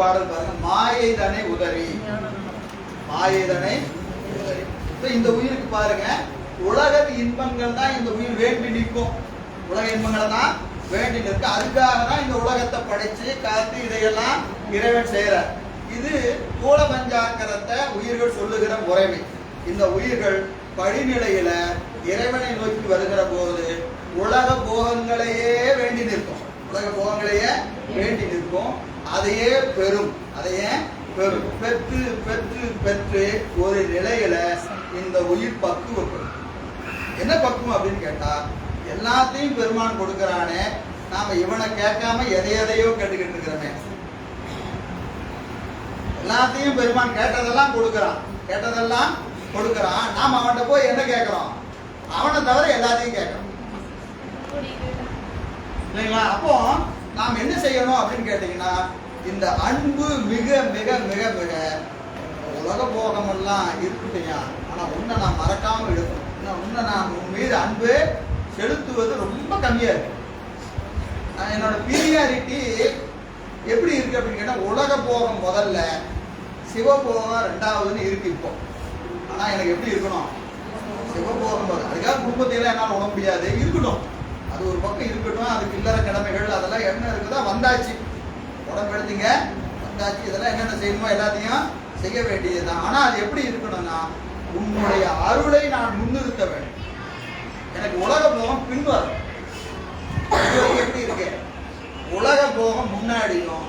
பாடல் பாருங்க மாயை மாயைதனை உதவி மாயைதனை உதறி. உதவி இந்த உயிருக்கு பாருங்க உலக இன்பங்கள் தான் இந்த உயிர் வேண்டி நிற்கும். உலக இன்பங்களை தான் வேண்டி நிற்கு அதுக்காக தான் இந்த உலகத்தை படைச்சு காத்து இதையெல்லாம் இறைவன் செய்கிறார் இது கூல பஞ்சாக்கரத்தை உயிர்கள் சொல்லுகிற முறைமை. இந்த உயிர்கள் படிநிலையில இறைவனை நோக்கி வருகிற போது உலக போகங்களையே வேண்டி நிற்கும். உலக போகங்களையே வேண்டி நிற்கும். அதையே பெறும். அதையே பெறும். பெற்று பெற்று பெற்று ஒரு நிலையில இந்த உயிர் பக்குவப்படும். என்ன பக்குவம் அப்படின்னு கேட்டா எல்லாத்தையும் பெருமான் கொடுக்கிறானே நாம இவனை கேட்காம எதை எதையோ கேட்டுக்கிட்டு இருக்கிறோமே. எல்லாத்தையும் பெருமான் கேட்டதெல்லாம் கொடுக்கறான். கேட்டதெல்லாம் கொடுக்கறான். நாம அவன்கிட்ட போய் என்ன கேட்கறோம்? அவனை தவிர எல்லாத்தையும் கேட்கறோம். இல்லைங்களா? அப்போ நாம் என்ன செய்யணும் அப்படின்னு கேட்டீங்கன்னா இந்த அன்பு மிக மிக மிக மிக உலக போகமெல்லாம் இருக்கட்டையா ஆனால் உன்னை நான் மறக்காம எடுக்கணும். இன்னும் உன்னை நான் உன் மீது அன்பு செலுத்துவது ரொம்ப கம்மியாக இருக்கு. நான் என்னோட பீரியாரிட்டி எப்படி இருக்கு அப்படின்னு கேட்டால் உலக போகம் முதல்ல சிவபோகம் ரெண்டாவதுன்னு இருக்கு இப்போ. ஆனால் எனக்கு எப்படி இருக்கணும்? சிவபோகம் முதல்ல. அதுக்காக குடும்பத்தையெல்லாம் என்னால் உணர முடியாது. இருக்கட்டும். அது ஒரு பக்கம் இருக்கட்டும் அதுக்கு இல்லற கடமைகள் அதெல்லாம் என்ன இருக்குதோ வந்தாச்சு. உடம்பு எடுத்தீங்க வந்தாச்சு இதெல்லாம் என்னென்ன செய்யணுமோ எல்லாத்தையும் செய்ய வேண்டியதுதான். ஆனால் அது எப்படி இருக்கணும்னா உன்னுடைய அருளை நான் முன்னிறுத்த வேண்டும். எனக்கு உலக போகம் பின்வரும் எப்படி இருக்கு? உலக போகம் முன்னாடியும்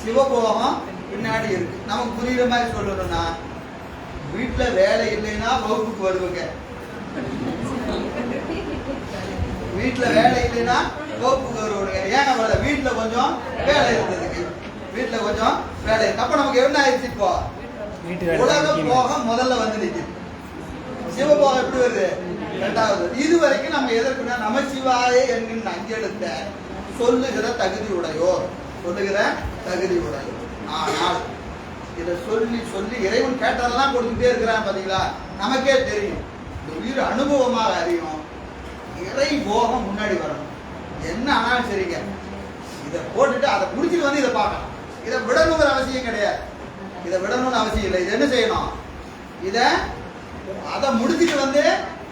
சிவபோகம் பின்னாடி இருக்கு. நமக்கு புரியுற மாதிரி சொல்லணும்னா வீட்டில் வேலை இல்லைன்னா வகுப்புக்கு வருவங்க. வீட்டில் வேலை இல்லைன்னா வகுப்புக்கு வருவாங்க. ஏன் வரல வீட்டில் கொஞ்சம் வேலை இருந்தது? வீட்டுல கொஞ்சம் வேலை. இருக்கு அப்ப நமக்கு என்ன ஆயிடுச்சு இப்போ? உலக. போகம் முதல்ல வந்து நிக்குது. சிவபோகம் எப்படி வருது? ரெண்டாவது இது வரைக்கும் நம்ம எதற்குன்னா நமசிவாய என்கின்ற அஞ்செழுத்த சொல்லுகிற தகுதி உடையோர். சொல்லுகிற தகுதி உடையோர். ஆனால் இதை சொல்லி சொல்லி இறைவன் கேட்டதெல்லாம் கொடுத்துட்டே இருக்கிறான் பாத்தீங்களா? நமக்கே தெரியும். இந்த உயிர் அனுபவமாக அறியும். இறை போகம் முன்னாடி வரணும். என்ன ஆனாலும் சரிங்க. இதை போட்டுட்டு அதை முடிச்சுட்டு வந்து இதை பார்க்கலாம் இதை விடணுங்கிற அவசியம் கிடையாது. இதை விடணும்னு அவசியம் இல்லை. இது என்ன செய்யணும்? இதை அதை முடிச்சுட்டு வந்து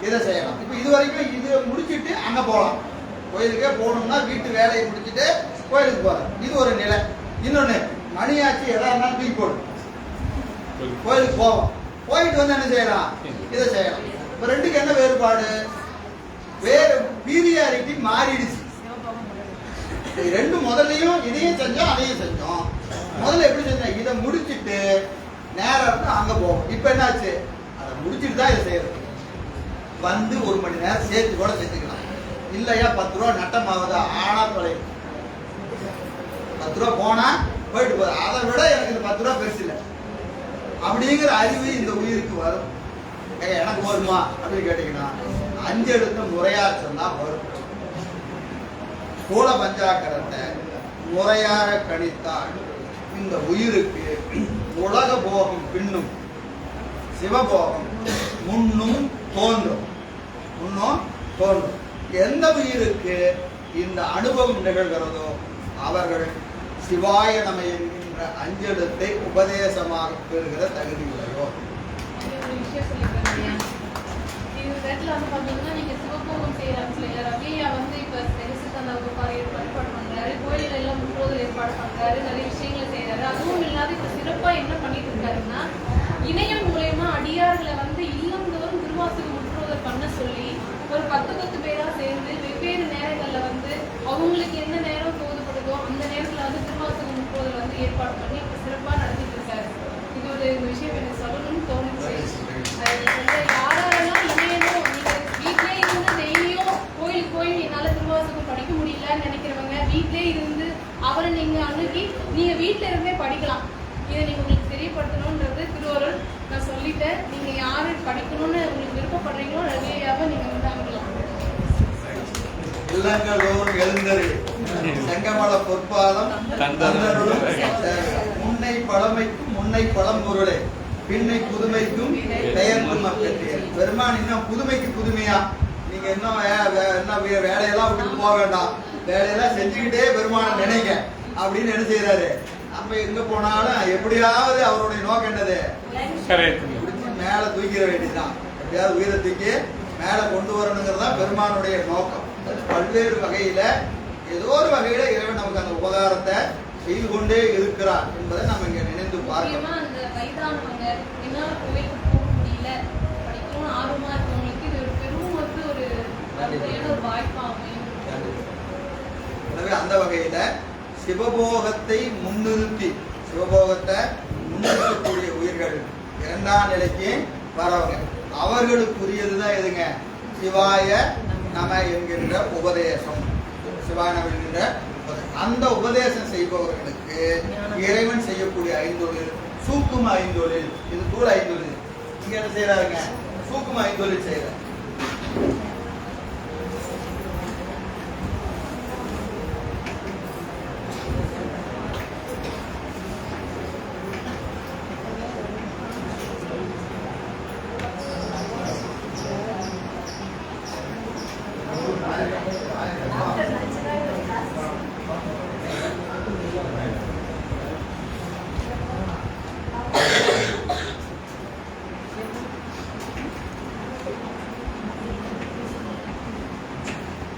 இதை செய்யலாம் இப்போ இது வரைக்கும் இது முடிச்சிட்டு அங்கே போகலாம். கோயிலுக்கே போகணும்னா வீட்டு வேலையை முடிச்சிட்டு கோயிலுக்கு போகிறேன் இது ஒரு நிலை. இன்னொன்று மணியாச்சு எதா இருந்தாலும் தூக்கி போடும் கோயிலுக்கு போவோம். போயிட்டு வந்து என்ன செய்யலாம்? இதை செய்யலாம். இப்போ ரெண்டுக்கு என்ன வேறுபாடு? வேறு பீரியாரிட்டி மாறிடுச்சு. ரெண்டு முதல்லையும் இதையும் செஞ்சோம் அதையும் செஞ்சோம். முதல்ல எப்படி செஞ்சேன் இதை முடிச்சிட்டு நேரம் இருந்து அங்க போவோம். இப்போ என்னாச்சு? அதை முடிச்சுட்டு தான் இதை செய்யறது. வந்து ஒரு மணி நேரம் சேர்த்து கூட செஞ்சுக்கலாம். இல்லையா பத்து ரூபா நட்டமாகுதா ஆனா தொலை. பத்து ரூபா போனா போயிட்டு போகுது. அதை விட எனக்கு இந்த பத்து ரூபா பெருசு இல்லை. அப்படிங்கிற அறிவு இந்த உயிருக்கு வரும். ஏ எனக்கு வருமா? அப்படின்னு கேட்டீங்கன்னா அஞ்சு எழுத்து முறையா சொன்னா வரும். சோழ பஞ்சாக்கரத்தை முறையாக கணித்தால் இந்த உயிருக்கு உலக போகம் பின்னும் சிவபோகம் முன்னும் தோன்றும். முன்னும் தோன்றும். எந்த உயிருக்கு இந்த அனுபவம் நிகழ்கிறதோ அவர்கள் சிவாய நம என்கின்ற அஞ்செழுத்தை உபதேசமாக பெறுகிற தகுதி உடையோர் ஒரு இது இடத்துல வந்து பாத்தீங்கன்னா நீங்க சிவபோகம் செய்யறாங்க இல்லையா ரவியா வந்து இப்ப தெரிசுத்தந்த வகுப்பார் ஏற்பாடு பண்றாரு கோயில்ல எல்லாம் முப்போதல் ஏற்பாடு பண்றாரு நிறைய விஷயங்களை செய்யறாரு அதுவும் இல்லாத இப்ப சிறப்பா என்ன பண்ணிட்டு இருக்காருன்னா இணையம் மூலயமா அடியார்களை வந்து இல்லந்தோறும் திருவாசகம் முற்றுவதல் பண்ண சொல்லி ஒரு பத்து பத்து பேரா சேர்ந்து வெவ்வேறு நேரங்கள்ல வந்து அவங்களுக்கு எந்த நேரம் தோதுப்படுதோ அந்த நேரத்துல வந்து திருவாசகம் முற்போதல் வந்து ஏற்பாடு பண்ணி இப்ப சிறப்பா நடத்தி இருக்காரு இது ஒரு விஷயம் எனக்கு சொல்லணும்னு தோணுச்சு அது வந்து யாரெல்லாம் இணையணும் நீங்க வீட்லயே இருந்து டெய்லியும் கோயிலுக்கு போய் என்னால திருவாசகம் படிக்க முடியலன்னு நினைக்கிறவங்க வீட்லயே இருந்து அவரை நீங்க அணுகி வீட்ல இருந்தே படிக்கலாம். இதை நீங்க உங்களுக்கு தெரியப்படுத்தணும்ன்றது திருவருள். நான் சொல்லிட்டேன். நீங்க யாரு படிக்கணும்னு உங்களுக்கு விருப்பப்படுறீங்களோ ரவியாவை நீங்க வந்து எழுந்தரு. செங்கமல தந்தருளும் முன்னை பழமைக்கும் முன்னை பழம்பொருளே. பின்னை புதுமைக்கும் பெயர்க்கும் பெருமான் இன்னும் புதுமைக்கு புதுமையா? நீங்க இன்னும் வே- வே- இன்னும் வே- வேலையெல்லாம் விட்டுட்டு போக வேண்டாம். வேலையெல்லாம் செஞ்சுக்கிட்டே பெருமானை நினைங்க. அப்படின்னு என்ன செய்யறாரு நம்ம எங்க போனாலும் எப்படியாவது அவருடைய நோக்கம் என்னது? மேல தூக்கிட வேண்டியதுதான். எப்படியாவது உயிரை தூக்கி மேல கொண்டு வரணுங்கிறது தான் பெருமானுடைய நோக்கம். பல்வேறு வகையில ஏதோ ஒரு வகையில இறைவன் நமக்கு அந்த உபகாரத்தை செய்து கொண்டே இருக்கிறார் என்பதை நம்ம இங்க நினைந்து பார்க்கணும். எனவே அந்த வகையில சிவபோகத்தை முன்னிறுத்தி சிவபோகத்தை முன்னிறுத்தக்கூடிய உயிர்கள் இரண்டாம் நிலைக்கு வரவங்க. அவர்களுக்குரியதுதான் எதுங்க? சிவாய நம என்கின்ற உபதேசம். சிவாய நம என்கின்ற அந்த உபதேசம் செய்பவர்களுக்கு இறைவன் செய்யக்கூடிய ஐந்தொழில் சூக்கும ஐந்தொழில். இது தூள் ஐந்தொழில். இங்க என்ன செய்யறாருங்க சூக்கும ஐந்தொழில் செய்யறாரு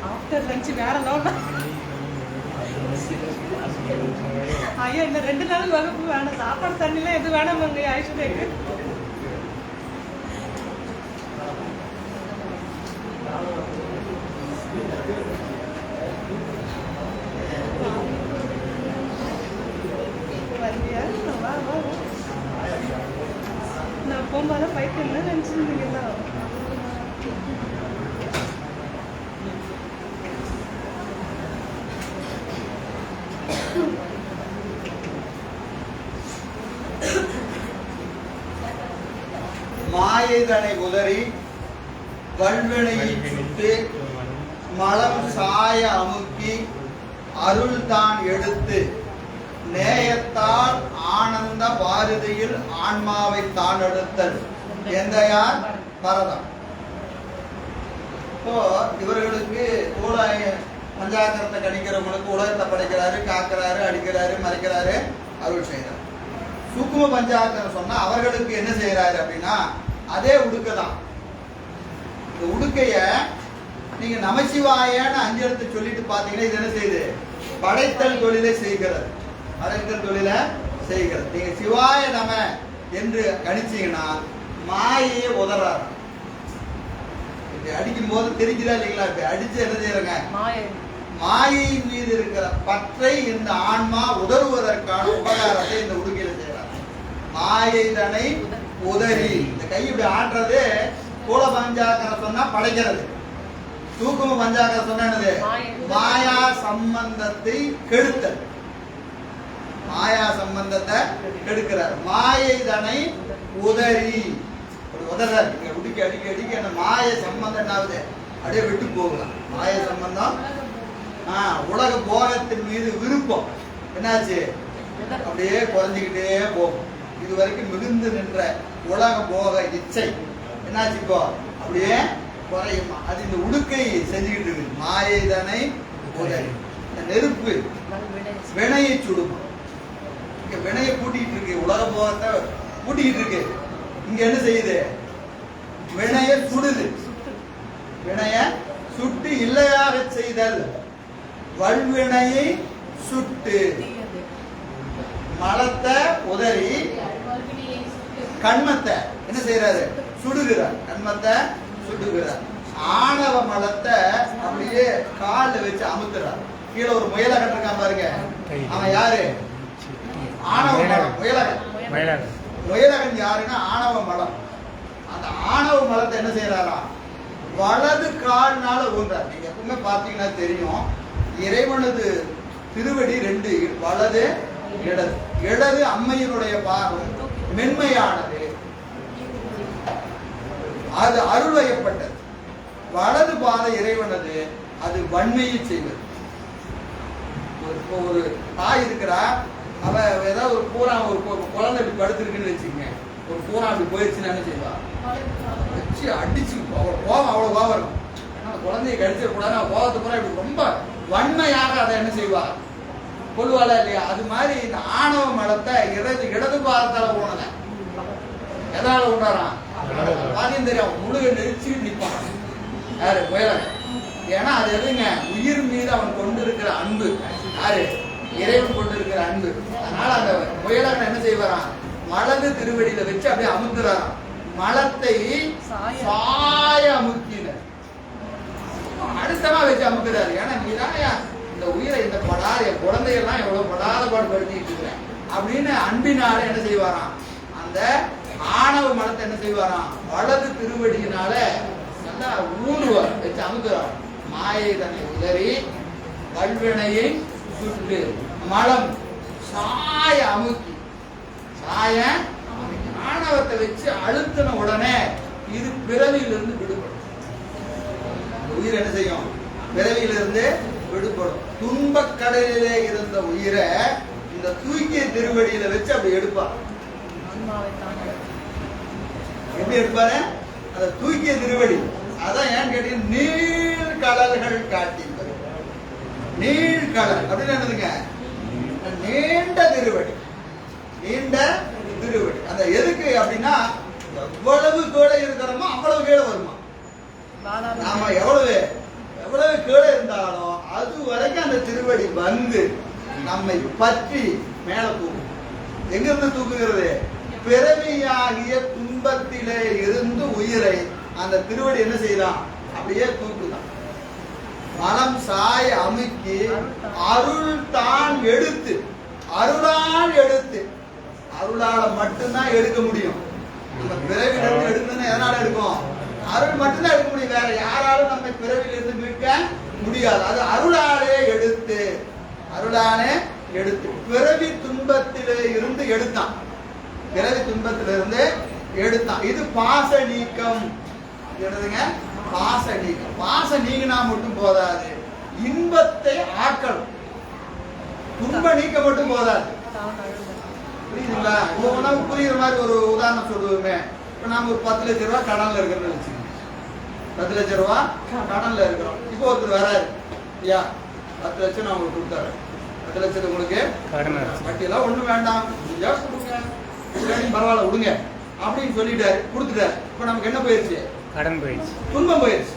ஆஃப்டர் லஞ்ச் வேற லெவல் ஐயா இன்னும் ரெண்டு நாள் வகுப்பு வேணாம். சாப்பாடு தண்ணிலாம் எது வேணாமாங்க ஐஸ்வர்யாக்கு வருவியா? வா, வா, வா. நான் போகும்போது பைத்தியம் நினச்சிருந்தீங்களா மாயைதனை உதறி வல்வினையை சுட்டு மலம் சாய அமுக்கி அருள் தான் எடுத்து நேயத்தால் ஆனந்த பாரதியில் ஆன்மாவை தான் எடுத்தல் எந்தையார் பரதம். இப்போ இவர்களுக்கு கூட பஞ்சாக்கரத்தை கணிக்கிறவங்களுக்கு உலகத்தை படைக்கிறாரு காக்கிறாரு அடிக்கிறாரு மறைக்கிறாரு அருள் செய்கிறார் சுக்கும பஞ்சாக்கரம் சொன்னா அவர்களுக்கு என்ன செய்யறாரு அப்படின்னா அதே உடுக்க தான். இந்த உடுக்கைய நீங்க நமசிவாயன்னு அஞ்சு எழுத்து சொல்லிட்டு பாத்தீங்கன்னா இது என்ன செய்யுது? படைத்தல் தொழிலை செய்கிறது. படைத்தல் தொழிலை செய்கிறது. நீங்க சிவாய நம என்று கணிச்சீங்கன்னா மாயையே உதறாரு இப்படி அடிக்கும் போது தெரிஞ்சுதா இல்லைங்களா? இப்படி அடிச்சு என்ன செய்யறங்க? மாயை. மீது இருக்கிற பற்றை இந்த ஆன்மா உதறுவதற்கான உபகாரத்தை இந்த உடுக்கையில செய்யறாங்க மாயை தனை உதறி. இந்த கை இப்படி ஆட்டுறது கூல பஞ்சாக்கரம் சொன்னா படைக்கிறது. தூக்கும பஞ்சாக்கரம் சொன்னா என்னது. மாயா சம்பந்தத்தை கெடுத்தல். மாயா சம்பந்தத்தை கெடுக்கிறார். மாயை தனை உதறி. ஒரு உதறாரு. நீங்க உடுக்கி அடிக்க அடிக்க அந்த மாய சம்பந்தம் என்னாவது அப்படியே விட்டு போகலாம். மாய சம்பந்தம்? ஆ, உலக போகத்தின் மீது விருப்பம். என்னாச்சு? அப்படியே குறைஞ்சிக்கிட்டே போகும். இது வரைக்கும் மிகுந்து நின்ற உலக போக இச்சை. என்னாச்சு இப்போ? அப்படியே குறையுமா? அது இந்த உடுக்கை செஞ்சுக்கிட்டு இருக்கு மாயை தானே உதவி இந்த நெருப்பு வினையை சுடும்? இருக்கு வினையை கூட்டிட்டு இருக்கு உலக போகத்தை கூட்டிக்கிட்டு இருக்கு. இங்க என்ன செய்யுது? வினைய சுடுது. வினைய சுட்டு இல்லையாக செய்தல். வல்வினையை சுட்டு. மலத்தை உதறி கண்மத்தை என்ன செய்யறாரு சுடுகிறார். கண்மத்தை சுடுகிறார். ஆணவ மலத்தை அப்படியே கால்ல வச்சு அமுத்துறார். கீழே ஒரு முயலகன் கட்டிருக்கான் பாருங்க. அவன் யாரு? ஆணவ மலம் முயலகன் மயிலாக முயலகன் யாருன்னா ஆணவ மலம். அந்த ஆணவ மலத்தை என்ன செய்யறாரா வலது கால்னால ஊன்றார். நீங்க எப்பவுமே பார்த்தீங்கன்னா தெரியும் இறைவனது திருவடி ரெண்டு வலது இடது. இடது அம்மையினுடைய பாகம் மென்மையானது. அது அருள்வயப்பட்டது. வலது பாத இறைவனது அது வன்மையை செய்வது ஒரு இப்போ ஒரு தாய் இருக்கிறா அவ ஏதாவது ஒரு பூரா ஒரு குழந்தை இப்படி படுத்திருக்குன்னு வச்சுக்கங்க. ஒரு பூரா அப்படி போயிடுச்சுன்னா என்ன செய்வா? வச்சு அடிச்சு அவ்வளோ கோபம் அவ்வளோ கோபம் இருக்கும் ஏன்னா குழந்தைய கடிச்சிடக்கூடாது அவன் கோபத்தை பூரா இப்படி ரொம்ப வன்மையாக அதை என்ன செய்வா? கொள்வாளா இல்லையா? அது மாதிரி இந்த ஆணவ மலத்தை இடது இடது பாதத்தால போனத எதால உண்டாரான் பாதியம் தெரியும். முழுக நெரிச்சு நிற்பான். யாரு? முயலன். ஏன்னா அது எதுங்க? உயிர் மீது அவன் கொண்டிருக்கிற அன்பு. யாரு? இறைவன் கொண்டிருக்கிற அன்பு. அதனால அந்த முயலகன் என்ன செய்வாராம்? வலது திருவடியில வச்சு அப்படியே அமுத்துறாராம். மலத்தை சாய. அமுக்கினர் அடுத்தமா வச்சு அமுக்குறாரு. ஏன்னா நீதான் இந்த உயிரை இந்த படாத என் குழந்தையெல்லாம் எவ்வளவு படாத பாடு படுத்திட்டு இருக்கிறேன். அப்படின்னு அன்பினால என்ன செய்வாராம்? அந்த ஆணவ மனத்தை என்ன செய்வாராம்? வலது திருவடியினால நல்லா ஊடுவார் வச்சு அமுக்குறார். மாயை தன்னை உதறி வல்வினையை சுட்டு மலம் சாய அமுக்கி. சாய அமுக்கி. ஆணவத்தை வச்சு அழுத்தின உடனே இது பிறவியிலிருந்து விடுபடும். உயிர் என்ன செய்யும்? பிறவியிலிருந்து விடுபடும். துன்பக் கடலிலே இருந்த உயிரை இந்த தூக்கிய திருவடியில வச்சு அப்படி எடுப்பார் எப்படி எடுப்பாரு அந்த தூக்கிய திருவடி. அதான் ஏன்னு கேட்டீங்க? நீள் கடல்கள் காட்டி. நீள் கடல் அப்படின்னு என்னதுங்க? நீண்ட திருவடி. நீண்ட திருவடி. அந்த எதுக்கு அப்படின்னா எவ்வளவு கீழே இருக்கிறோமோ அவ்வளவு கீழே வருமா? நாம எவ்வளவு எவ்வளவு கீழே இருந்தாலும் அது வரைக்கும் அந்த திருவடி வந்து நம்மை பற்றி மேல தூக்கும். எங்க இருந்து தூக்குகிறது? பிறவியாகிய துன்பத்திலே இருந்து உயிரை அந்த திருவடி என்ன செய்யலாம் அப்படியே தூக்குதான். மனம் சாய் அமுக்கி அருள் தான் எடுத்து. அருளால் எடுத்து. அருளால மட்டும்தான் எடுக்க முடியும். நம்ம பிறவில இருந்து எடுக்கணும்னா எதனால எடுக்கும் அருள் மட்டும்தான் எடுக்க முடியும். வேற யாராலும் நம்ம பிறவிலிருந்து மீட்க முடியாது. அது அருளாலே எடுத்து. அருளாலே எடுத்து. பிறவி துன்பத்திலே இருந்து எடுத்தான். பிறவி துன்பத்திலிருந்து எடுத்தான். இது பாச நீக்கம். என்னதுங்க? பாச நீக்கம் பாச நீங்கினா மட்டும் போதாது. இன்பத்தை ஆக்கணும் துன்ப நீக்க மட்டும் போதாது. புரியுதுங்களா? நமக்கு புரியுற மாதிரி ஒரு உதாரணம் சொல்லுவோமே. இப்போ நாம ஒரு பத்து லட்ச ரூபா கடன்ல இருக்கிறோம்னு வச்சுக்கோங்க. பத்து லட்ச ரூபா கடன்ல இருக்கிறோம். இப்போ ஒருத்தர் வராரு. ஐயா பத்து லட்சம் நான் உங்களுக்கு கொடுத்தாரு பத்து லட்சத்து உங்களுக்கு வட்டியெல்லாம் ஒண்ணும் வேண்டாம். ஐயா கொடுங்க. சரி, பரவாயில்ல விடுங்க. அப்படின்னு சொல்லிட்டாரு கொடுத்துட்டாரு. இப்போ நமக்கு என்ன போயிருச்சு? கடன் போயிடுச்சு. துன்பம் போயிருச்சு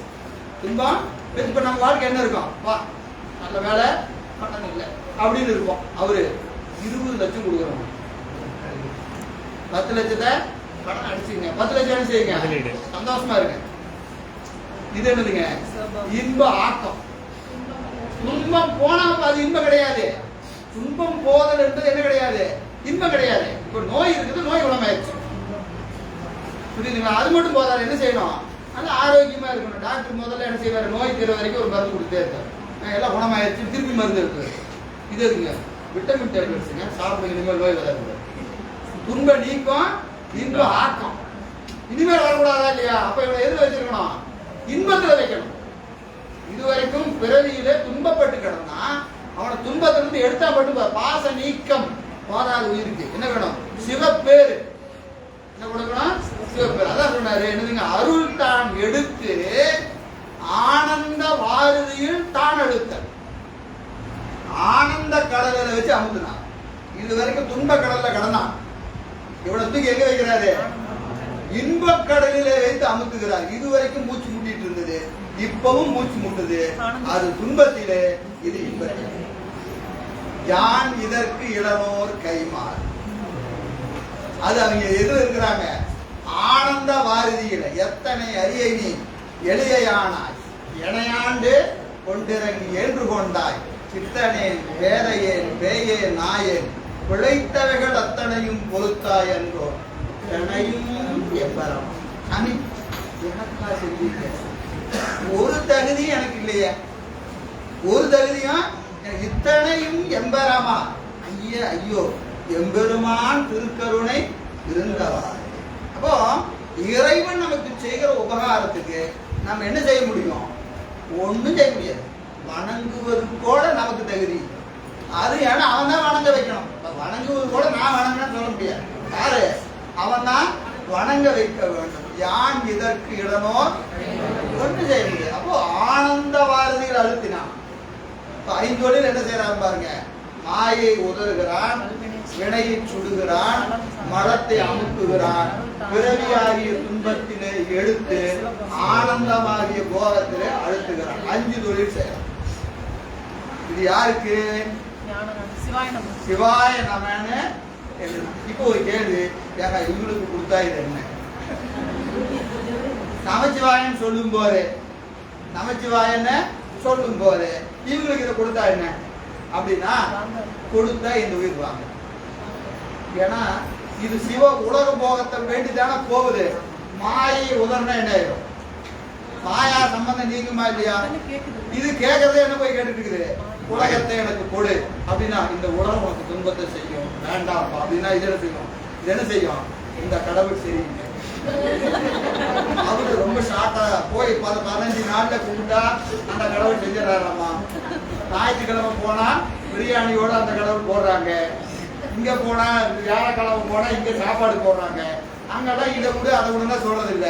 துன்பம்? இப்ப நம்ம வாழ்க்கை என்ன இருக்கும்? வா நல்ல வேலை கடன் இல்லை அப்படின்னு இருப்போம். அவரு இருபது லட்சம் கொடுக்குறோம். பத்து லட்சத்தை கடன் அடிச்சுங்க. பத்து லட்சம் என்ன செய்யுங்க. சந்தோஷமா இருங்க. இது என்னதுங்க. இன்ப ஆக்கம். துன்பம் போனா அது இன்பம் கிடையாது. துன்பம் போதல் என்பது என்ன கிடையாது? இன்பம் கிடையாது. இப்ப நோய் இருக்குது நோய் குணமாயிருச்சு புரியுதுங்களா? அது மட்டும் போதாது. என்ன செய்யணும்? நல்ல ஆரோக்கியமாக இருக்கணும். டாக்டர் முதல்ல என்ன செய்வார்? நோய் தீர வரைக்கும் ஒரு மருந்து கொடுத்தே இருக்காரு எல்லாம் குணமாயிருச்சு திருப்பி மருந்து இருக்கு இது இருக்குங்க விட்டமின் டேப்லெட்ஸுங்க சாப்பிடுங்க இனிமேல் நோய் வராது துன்ப நீக்கம் இன்ப ஆக்கம். இனிமேல் வரக்கூடாதா இல்லையா? அப்ப இவனை எது வச்சிருக்கணும்? இன்பத்தில் வைக்கணும். இதுவரைக்கும் பிறவியிலே துன்பப்பட்டு கிடந்தா அவனை துன்பத்திலிருந்து எடுத்தா மட்டும் பாச நீக்கம். போதாது உயிருக்கு. என்ன வேணும்? சிவப்பேரு என்ன கொடுக்கணும்? சிவப்பேர். அதான் சொன்னாரு என்னதுங்க? அருள் தான் எடுத்து ஆனந்த வாரதியில் தான் எடுத்தல். ஆனந்த கடலில் வச்சு அமுத்துனான் இது வரைக்கும் துன்ப கடல்ல கடனான் இவ்வளவு தூக்கி எங்க வைக்கிறாரு? இன்பக் கடலிலே வைத்து அமுத்துகிறார். இதுவரைக்கும் மூச்சு முட்டிட்டு இருந்தது. இப்பவும் மூச்சு முட்டுது. அது துன்பத்திலே இது இன்பத்திலே. யான் இதற்கு இளனோர் கைமாறு? அது அவங்க எது இருக்கிறாங்க ஆனந்த வாரதியில எத்தனை அரிய நீ எளியானாய் எனையாண்டு கொண்டிறங்கி ஏன்று கொண்டாய். சித்தனேன் வேதையேன் பேயே நாயேன் பிழைத்தவைகள் அத்தனையும் பொறுத்தாய் என்றோ. தனையும் எப்பரம் சாமி எனக்கா செஞ்சீங்க ஒரு தகுதி எனக்கு இல்லையே. ஒரு தகுதியும் எனக்கு இத்தனையும் எம்பராமா? ஐய ஐயோ. எம்பெருமான் திருக்கருணை இருந்தவா அப்போ இறைவன் நமக்கு செய்கிற உபகாரத்துக்கு நம்ம என்ன செய்ய முடியும்? ஒன்றும் செய்ய முடியாது. வணங்குவது கூட நமக்கு தகுதி. அது ஏன்னா அவன் தான் வணங்க வைக்கணும். வணங்குவது கூட நான் வணங்கினேன்னு சொல்ல முடியாது. யாரு? அவன் தான் வணங்க வைக்க வேண்டும். யான் இதற்கு இடனோ ஒன்றும் செய்ய முடியாது. அப்போ ஆனந்த வாரதியில் அழுத்தினான். இப்ப ஐந்தொழில் என்ன செய்யறான் பாருங்க. மாயை உதறுகிறான். வினையை சுடுகிறான் மரத்தை அமுக்குகிறான். பிறவியாகிய துன்பத்தினை எடுத்து ஆனந்தமாகிய போகத்திலே அழுத்துகிறான். அஞ்சு தொழில் செய்யறான் இது யாருக்கு? சிவாய எழுதணும். இப்போ ஒரு கேள்வி ஏங்க இவங்களுக்கு கொடுத்தா இது என்ன? நமச்சிவாயன்னு சொல்லும் போது நமச்சிவாயன்னு சொல்லும் போது இவங்களுக்கு இதை கொடுத்தா என்ன? அப்படின்னா கொடுத்தா இந்த உயிர் வாங்க. ஏன்னா இது சிவ உலக போகத்தை வேண்டி தானே போகுது. மாயை உதர்னா என்ன ஆயிடும் மாயா சம்பந்தம் நீங்குமா இல்லையா? இது கேட்கறதே என்ன போய் கேட்டுட்டு இருக்குது உலகத்தை எனக்கு கொடு. அப்படின்னா இந்த உலகம் உனக்கு துன்பத்தை செய்யும். வேண்டாம் அப்படின்னா இது என்ன செய்யும்? இது என்ன செய்யும்? இந்த கடவுள் சரியில்லை அவரு ரொம்ப ஷார்ட்டா போய் பத பதினஞ்சு நாள்ல கும்பிட்டா அந்த கடவுள் செஞ்சிடறாராமா? ஞாயிற்றுக்கிழமை போனா பிரியாணியோட அந்த கடவுள் போடுறாங்க. இங்க போனா வியாழக்கிழமை போனா இங்க சாப்பாடு போடுறாங்க. அங்கெல்லாம் இதை விடு அதை விடுங்க சொல்றது இல்ல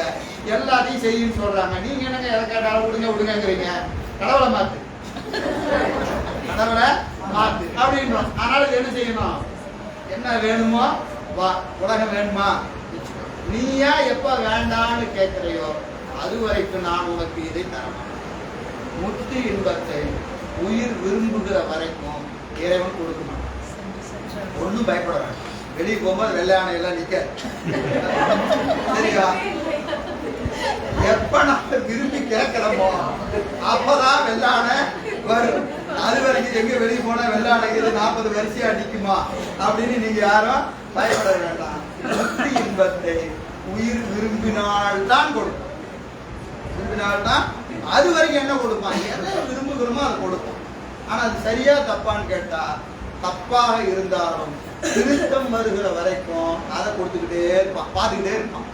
எல்லாத்தையும் செய்யுன்னு சொல்றாங்க. நீங்க என்னங்க எதை கேட்டாலும் விடுங்க விடுங்கிறீங்க கடவுளை மாத்து. கடவுளை மாத்து. அப்படின்றோம் அதனால இது என்ன செய்யணும்? என்ன வேணுமோ வா உலகம் வேணுமா? நீயா எப்ப வேண்டான்னு கேட்கிறையோ அது வரைக்கும் நான் உனக்கு இதை தரமாட்டேன். முத்து இன்பத்தை உயிர் விரும்புகிற வரைக்கும் இறைவன் கொடுக்கணும் ஒண்ணும் பயப்பட வேண்டாம் வெளியே போகும்போது வெள்ளை எல்லாம் நிக்க. சரியா எப்ப நம்ம விரும்பி கேட்கிறோமோ அப்பதான் வெள்ளான வரும். அது வரைக்கும் எங்க வெளியே போனா வெள்ளானை நாற்பது வரிசையா நிக்குமா? அப்படின்னு நீங்க யாரும் பயப்பட வேண்டாம். முக்தி இன்பத்தை உயிர் விரும்பினால் தான் கொடுக்கும். விரும்பினால் தான் அது வரைக்கும் என்ன கொடுப்பாங்க? எதை விரும்புகிறோமோ அதை கொடுப்போம். ஆனா அது சரியா தப்பான்னு கேட்டா தப்பாக இருந்தாலும் திருத்தம் வருகிற வரைக்கும் அதை கொடுத்துக்கிட்டே இருப்பான் பார்த்துக்கிட்டே இருப்பான்.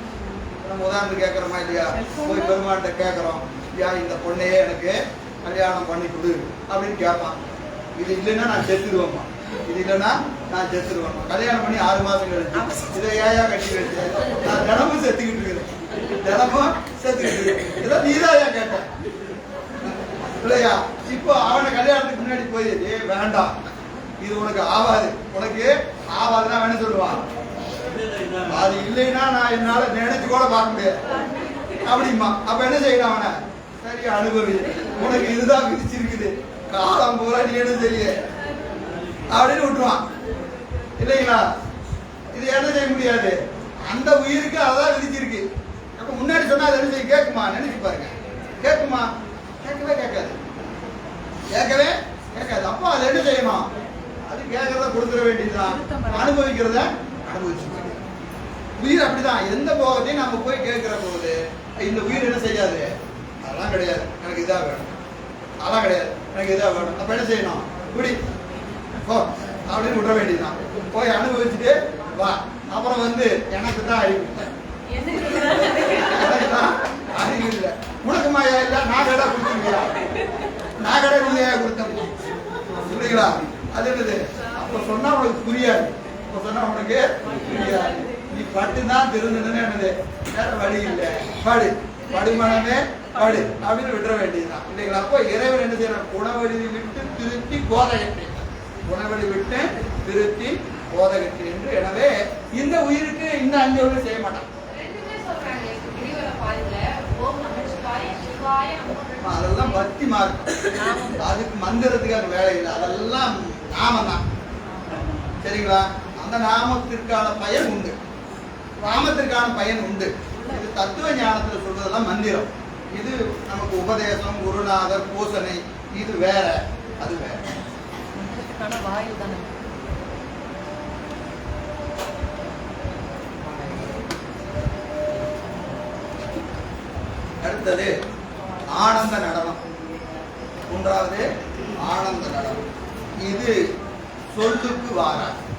நம்ம உதாரணம் கேட்குறோமா இல்லையா? போய் பெருமாட்ட கேட்குறோம் ஐயா இந்த பொண்ணையே எனக்கு கல்யாணம் பண்ணி கொடு அப்படின்னு கேட்பான். இது இல்லைன்னா நான் செத்துடுவேம்மா இது இல்லைன்னா நான் செத்துடுவேன் கல்யாணம் பண்ணி ஆறு மாசம் கழிச்சு. இதை ஏயா கட்டி வச்சு? நான் தினமும் செத்துக்கிட்டு இருக்கிறேன். தினமும் செத்துக்கிட்டு இருக்கிறேன். இதை நீதான் ஏன் கேட்டேன் இல்லையா? இப்போ அவனை கல்யாணத்துக்கு முன்னாடி போய் ஏ வேண்டாம். இது உனக்கு ஆவாது உனக்கு ஆவாதுன்னா அவன் என்ன சொல்லுவான் அது இல்லைன்னா நான் என்னால நினைச்சு கூட பார்க்க முடியாது. அப்படிமா அப்ப என்ன செய்யணும் அவனை? சரி அனுபவி. உனக்கு இதுதான் விதிச்சிருக்குது. காலம் பூரா நீ என்ன செய்ய? அப்படின்னு விட்டுருவான். இல்லைங்களா? இது என்ன செய்ய முடியாது? அந்த உயிருக்கு அதான் விதிச்சிருக்கு. அப்ப முன்னாடி சொன்னா அது என்ன செய்ய கேட்குமா? நினைச்சு பாருங்க. கேட்குமா? கேட்கவே கேட்காது. கேட்கவே கேட்காது. அப்போ அது என்ன செய்யணும் அது கேட்கறத கொடுத்துட வேண்டியதுதான். அனுபவிக்கிறத அனுபவிச்சு உயிர் அப்படிதான். எந்த போகத்தையும் நம்ம போய் கேட்கிற போது இந்த உயிர் என்ன செய்யாது? அதெல்லாம் கிடையாது. எனக்கு இதா வேணும். அதெல்லாம் கிடையாது. எனக்கு இதா வேணும். அப்ப என்ன செய்யணும்? குடி. போ. அப்படின்னு விட வேண்டியதுதான். போய் அனுபவிச்சுட்டு வா. அப்புறம் வந்து எனக்கு தான் அழிவு எனக்கு தான் அறிவு இல்லை உனக்கு மாயா இல்ல நான் கடை கொடுத்துருக்கியா நான் கடை நீங்க கொடுத்தேன் புரியுங்களா அது என்னது அப்ப சொன்னா புரியாது அப்ப சொன்னா உனக்கு புரியாது நீ பட்டு தான் திருந்தணும்னு என்னது? வேற வழி இல்லை. படு. படுமனமே படு. அப்படின்னு விட்டுற வேண்டியதுதான். இல்லைங்களா? அப்போ இறைவன் என்ன செய்யறான்? குணவழி விட்டு திருத்தி போதகத்தை குணவழி விட்டு திருத்தி போதகத்தை என்று. எனவே இந்த உயிருக்கு இந்த அஞ்சு செய்ய மாட்டான். இப்ப நமः அதெல்லாம் பக்தி மார்க்கம். அதுக்கு மந்திரத்துக்கு அங்க வேலை இல்லை. அதெல்லாம் நாமம் தான் சரிங்களா? அந்த நாமத்திற்கான பயன் உண்டு. நாமத்திற்கான பயன் உண்டு. இது தத்துவ ஞானத்துல சொல்றதெல்லாம் மந்திரம். இது நமக்கு உபதேசம் குருநாதர் பூசனை இது வேற. அது வேற. அடுத்தது ஆனந்த நடனம். மூன்றாவது ஆனந்த நடனம். இது சொல்லுக்கு வாராது